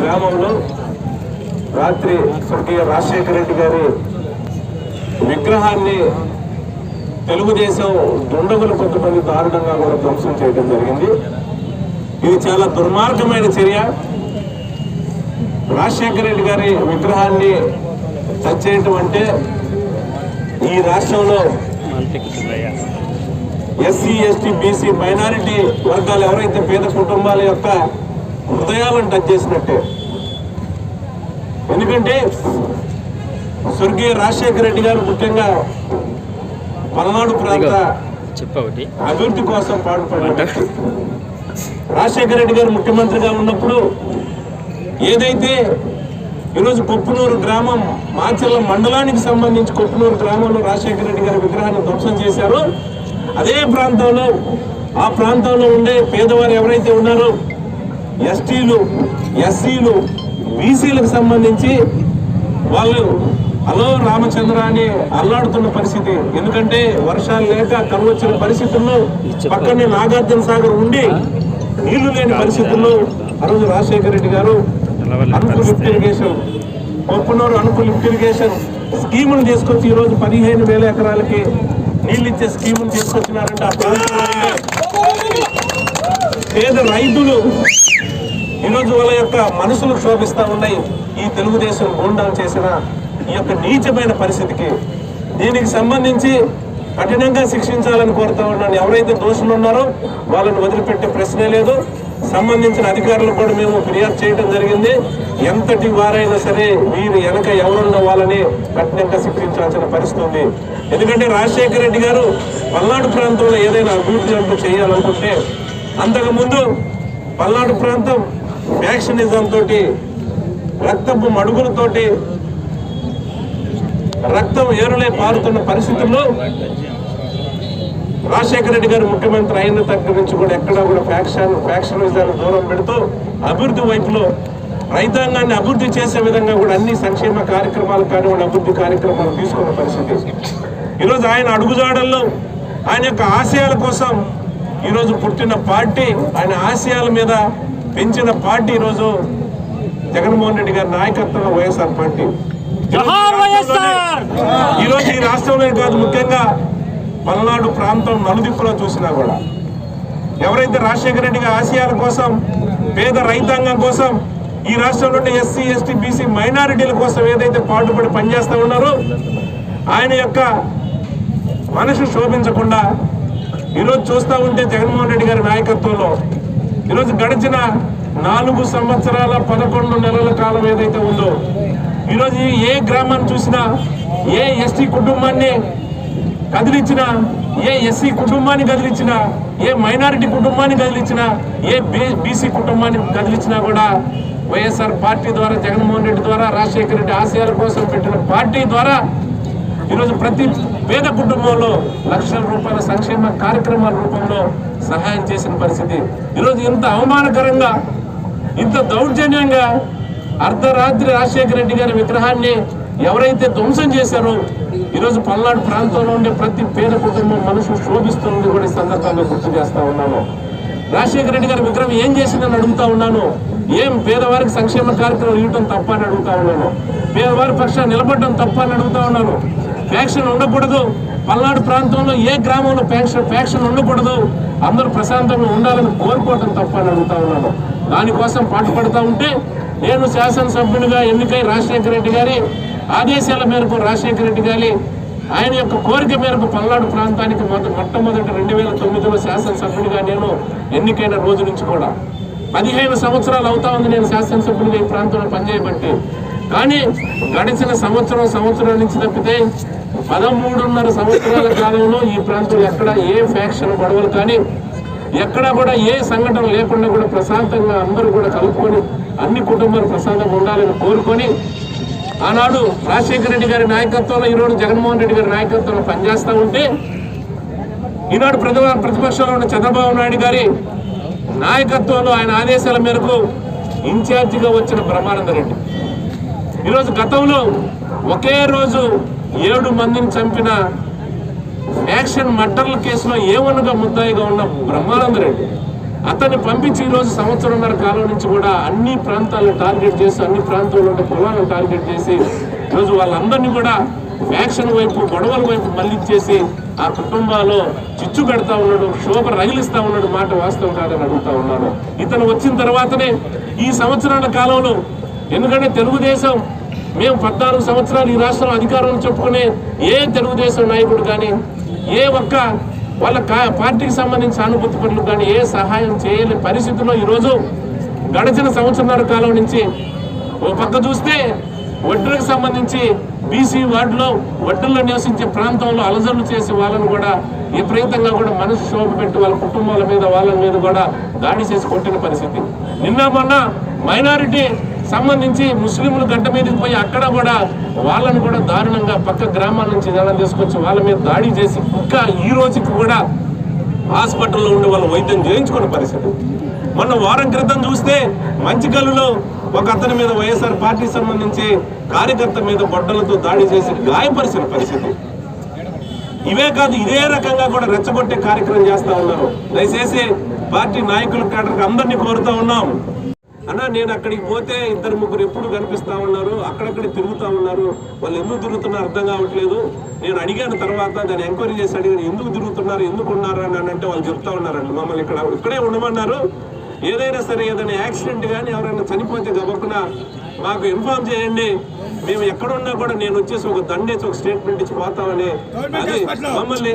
గ్రామంలో రాత్రి స్వర్గీయ రాజశేఖర రెడ్డి గారి విగ్రహాన్ని తెలుగుదేశం దుండగులు కొంతమంది దారుణంగా కూడా ధ్వంసం చేయడం జరిగింది. ఇది చాలా దుర్మార్గమైన చర్య. రాజశేఖర రెడ్డి గారి విగ్రహాన్ని చచ్చేయటం అంటే ఈ రాష్ట్రంలో ఎస్సీ ఎస్టీ బీసీ మైనారిటీ వర్గాలు ఎవరైతే పేద కుటుంబాల యొక్క హృదయాలను టచ్ చేసినట్టే. ఎందుకంటే స్వర్గీయ రాజశేఖర రెడ్డి గారు ముఖ్యంగా పల్నాడు ప్రాంత అభివృద్ధి కోసం పాటుపడ్డారు. రాజశేఖర రెడ్డి గారు ముఖ్యమంత్రిగా ఉన్నప్పుడు ఏదైతే ఈరోజు కొప్పునూరు గ్రామం మాచర్ల మండలానికి సంబంధించి కొప్పునూరు గ్రామంలో రాజశేఖర రెడ్డి గారి విగ్రహాన్ని ధ్వంసం చేశారో అదే ప్రాంతంలో ఆ ప్రాంతంలో ఉండే పేదవారు ఎవరైతే ఉన్నారో ఎస్టీలు ఎస్సీలు బీసీలకు సంబంధించి వాళ్ళు అలో రామచంద్ర అని అల్లాడుతున్న పరిస్థితి. ఎందుకంటే వర్షాలు లేక కరువచ్చిన పరిస్థితుల్లో పక్కనే నాగార్జున సాగర్ ఉండి నీళ్ళు లేని పరిస్థితుల్లో ఆ రోజు రాజశేఖర రెడ్డి గారు అనుకూల లిఫ్ట్ ఇరిగేషన్ పప్పునూరు అనుకూల లిఫ్ట్ ఇరిగేషన్ స్కీములు తీసుకొచ్చి ఈరోజు పదిహేను వేల ఎకరాలకి నీళ్ళు ఇచ్చే స్కీములు తీసుకొచ్చినారంటే. ఆ ప్రాంతంలో పేద రైతులు ఈరోజు వాళ్ళ యొక్క మనసులు క్షోభిస్తూ ఉన్నాయి. ఈ తెలుగుదేశం గూండాలు చేసిన ఈ యొక్క నీచమైన పరిస్థితికి. దీనికి సంబంధించి కఠినంగా శిక్షించాలని కోరుతా ఉన్నాను. ఎవరైతే దోషులు ఉన్నారో వాళ్ళని వదిలిపెట్టే ప్రశ్నే లేదు. సంబంధించిన అధికారులకు కూడా మేము ఫిర్యాదు చేయడం జరిగింది. ఎంతటి వారైనా సరే వీరు వెనక ఎవరున్న వాళ్ళని కఠినంగా శిక్షించాల్సిన పరిస్థితి ఉంది. ఎందుకంటే రాజశేఖర రెడ్డి గారు పల్నాడు ప్రాంతంలో ఏదైనా అభివృద్ధి అంటూ చేయాలనుకుంటే అంతకుముందు పల్నాడు ప్రాంతం ఫ్యాక్షనిజం తోటి రక్తపు మడుగులతోటి రక్తం ఏరులే పారుతున్న పరిస్థితుల్లో రాజశేఖర రెడ్డి గారు ముఖ్యమంత్రి అయిన దగ్గర నుంచి కూడా ఎక్కడా కూడా ఫ్యాక్షన్ ఫ్యాక్షనిజాన్ని దూరం పెడుతూ అభివృద్ధి వైపులో రైతాంగాన్ని అభివృద్ధి చేసే విధంగా కూడా అన్ని సంక్షేమ కార్యక్రమాలు కానివ్వండి అభివృద్ధి కార్యక్రమాలు తీసుకున్న పరిస్థితి. ఈరోజు ఆయన అడుగుజాడల్లో ఆయన యొక్క ఆశయాల కోసం ఈరోజు పుట్టిన పార్టీ ఆయన ఆశయాల మీద పెంచిన పార్టీ ఈరోజు జగన్మోహన్ రెడ్డి గారి నాయకత్వంలో వైఎస్ఆర్ పార్టీ. ఈరోజు ఈ రాష్ట్రంలో కాదు ముఖ్యంగా పల్నాడు ప్రాంతం నలుదిక్కులో చూసినా కూడా. ఎవరైతే రాజశేఖర రెడ్డి గారి ఆశయాల కోసం పేద రైతాంగం కోసం ఈ రాష్ట్రంలో ఉండే ఎస్సీ ఎస్టీ బీసీ మైనారిటీల కోసం ఏదైతే పాటుపడి పనిచేస్తా ఉన్నారో ఆయన యొక్క మనసు శోభించకుండా ఈరోజు చూస్తూ ఉంటే జగన్మోహన్ రెడ్డి గారి నాయకత్వంలో ఈరోజు గడిచిన నాలుగు సంవత్సరాల పదకొండు నెలల కాలం ఏదైతే ఉందో ఈరోజు ఏ గ్రామాన్ని చూసినా ఏ ఎస్టీ కుటుంబాన్ని కదిలించిన ఏ ఎస్సీ కుటుంబాన్ని కదిలించిన ఏ మైనారిటీ కుటుంబాన్ని కదిలించిన ఏ బీసీ కుటుంబాన్ని కదిలించినా కూడా వైఎస్ఆర్ పార్టీ ద్వారా జగన్మోహన్ రెడ్డి ద్వారా రాజశేఖర రెడ్డి ఆశయాల కోసం పెట్టిన పార్టీ ద్వారా ఈరోజు ప్రతి పేద కుటుంబంలో లక్షల రూపాయల సంక్షేమ కార్యక్రమాల రూపంలో సహాయం చేసిన పరిస్థితి. ఈరోజు ఇంత అవమానకరంగా ఇంత దౌర్జన్యంగా అర్ధరాత్రి రాజశేఖర రెడ్డి గారి విగ్రహాన్ని ఎవరైతే ధ్వంసం చేశారో ఈరోజు పల్నాడు ప్రాంతంలో ఉండే ప్రతి పేద కుటుంబం మనసు శోభిస్తుంది కూడా ఈ సందర్భంగా గుర్తు చేస్తా ఉన్నాను. రాజశేఖర రెడ్డి గారి విగ్రహం ఏం చేసిందని అడుగుతా ఉన్నాను. ఏం పేదవారికి సంక్షేమ కార్యక్రమం ఇవ్వటం తప్ప అని అడుగుతా ఉన్నాను. పేదవారి పక్షాన్ని నిలబడడం తప్ప అని అడుగుతా ఉన్నాను. ఫ్యాక్షన్ ఉండకూడదు. పల్నాడు ప్రాంతంలో ఏ గ్రామంలో ఫ్యాక్షన్ ఫ్యాక్షన్ ఉండకూడదు. అందరూ ప్రశాంతంగా ఉండాలని కోరుకోవటం తప్ప అని అడుగుతా ఉన్నాను. దానికోసం పాటుపడతా ఉంటే నేను శాసనసభ్యునిగా ఎన్నికై రాజశేఖర రెడ్డి గారి ఆదేశాల మేరకు రాజశేఖర రెడ్డి గారి ఆయన యొక్క కోరిక మేరకు పల్నాడు ప్రాంతానికి మొద మొట్టమొదటి రెండు వేల తొమ్మిదిలో శాసనసభ్యుడిగా నేను ఎన్నికైన రోజు నుంచి కూడా. పదిహేను సంవత్సరాలు అవుతా ఉంది నేను శాసనసభ్యుడిగా ఈ ప్రాంతంలో పనిచేయబట్టి. కానీ గడిచిన సంవత్సరం సంవత్సరం నుంచి తప్పితే పదమూడున్నర సంవత్సరాల కాలంలో ఈ ప్రాంతంలో ఎక్కడ ఏ ఫ్యాక్షన్ గొడవలు కానీ ఎక్కడా కూడా ఏ సంఘటన లేకుండా కూడా ప్రశాంతంగా అందరూ కూడా కలుపుకొని అన్ని కుటుంబాలు ప్రశాంతంగా ఉండాలని కోరుకొని ఆనాడు రాజశేఖర రెడ్డి గారి నాయకత్వంలో ఈరోజు జగన్మోహన్ రెడ్డి గారి నాయకత్వంలో పనిచేస్తూ ఉంటే ఈనాడు ప్రతి ప్రతిపక్షంలో ఉన్న చంద్రబాబు నాయుడు గారి నాయకత్వంలో ఆయన ఆదేశాల మేరకు ఇన్ఛార్జిగా వచ్చిన బ్రహ్మానంద రెడ్డి. ఈరోజు గతంలో ఒకే రోజు ఏడు మందిని చంపిన యాక్షన్ మర్డర్ల కేసులో ఏమనగా ముద్దాయిగా ఉన్న బ్రహ్మానంద రెడ్డి అతన్ని పంపించి ఈ రోజు సంవత్సరంన్నర కాలం నుంచి కూడా అన్ని ప్రాంతాలను టార్గెట్ చేసి అన్ని ప్రాంతాల్లో ఉండే పొలాలను టార్గెట్ చేసి ఈరోజు వాళ్ళందరినీ కూడా ఫ్యాక్షన్ వైపు గొడవల వైపు మళ్ళించేసి ఆ కుటుంబాల్లో చిచ్చు పెడతా ఉన్నాడు శోభ రగిలిస్తా ఉన్నాడు మాట వాస్తవం కాదని అడుగుతా ఉన్నాడు ఇతను వచ్చిన తర్వాతనే ఈ సంవత్సరాల కాలంలో ఎందుకంటే తెలుగుదేశం మేము పద్నాలుగు సంవత్సరాలు ఈ రాష్ట్రం అధికారం చెప్పుకునే ఏ తెలుగుదేశం నాయకుడు కానీ ఏ ఒక్క వాళ్ళ కా- పార్టీకి సంబంధించిన అనుభూతి పనులు కానీ ఏ సహాయం చేయలేని పరిస్థితుల్లో ఈరోజు గడిచిన సంవత్సరాల కాలం నుంచి ఓ పక్క చూస్తే వడ్డీలకు సంబంధించి బీసీ వార్డులో వడ్డీల్లో నివసించే ప్రాంతంలో అలజడులు చేసి వాళ్ళను కూడా విపరీతంగా కూడా మనసు శోభ పెట్టి వాళ్ళ కుటుంబాల మీద వాళ్ళ మీద కూడా దాడి చేసి కొట్టిన పరిస్థితి. నిన్న మొన్న మైనారిటీ సంబంధించి ముస్లింలు గడ్డ మీదకి పోయి అక్కడ కూడా వాళ్ళని కూడా దారుణంగా పక్క గ్రామాల నుంచి జనం తీసుకొచ్చి వాళ్ళ మీద దాడి చేసి ఇంకా ఈ రోజుకి కూడా హాస్పిటల్లో ఉండి వాళ్ళు వైద్యం చేయించుకున్న పరిస్థితి. మొన్న వారం క్రితం చూస్తే మంచికల్లులో ఒక అతని మీద వైఎస్ఆర్ పార్టీ సంబంధించి కార్యకర్త మీద గొడ్డలతో దాడి చేసి గాయపరిచిన పరిస్థితి. ఇవే కాదు ఇదే రకంగా కూడా రెచ్చగొట్టే కార్యక్రమం చేస్తా ఉన్నారు. దయచేసి పార్టీ నాయకుల కేటర్కి అందరినీ కోరుతా ఉన్నాం. అన్న నేను అక్కడికి పోతే ఇద్దరు ముగ్గురు ఎప్పుడు కనిపిస్తా ఉన్నారు అక్కడక్కడ తిరుగుతా ఉన్నారు. వాళ్ళు ఎందుకు తిరుగుతున్నారో అర్థం కావట్లేదు. నేను అడిగాను తర్వాత దాన్ని ఎంక్వైరీ చేసి అడిగాను ఎందుకు తిరుగుతున్నారు ఎందుకు ఉన్నారు? అని అంటే వాళ్ళు చెప్తా ఉన్నారండి. మమ్మల్ని ఇక్కడ ఇక్కడే ఉండమన్నారు. ఏదైనా సరే ఏదైనా యాక్సిడెంట్ కానీ ఎవరైనా చనిపోతే గబక్కున మాకు ఇన్ఫార్మ్ చేయండి. మేము ఎక్కడ ఉన్నా కూడా నేను వచ్చేసి ఒక దండేసి ఒక స్టేట్మెంట్ ఇచ్చి పోతామని. అది మమ్మల్ని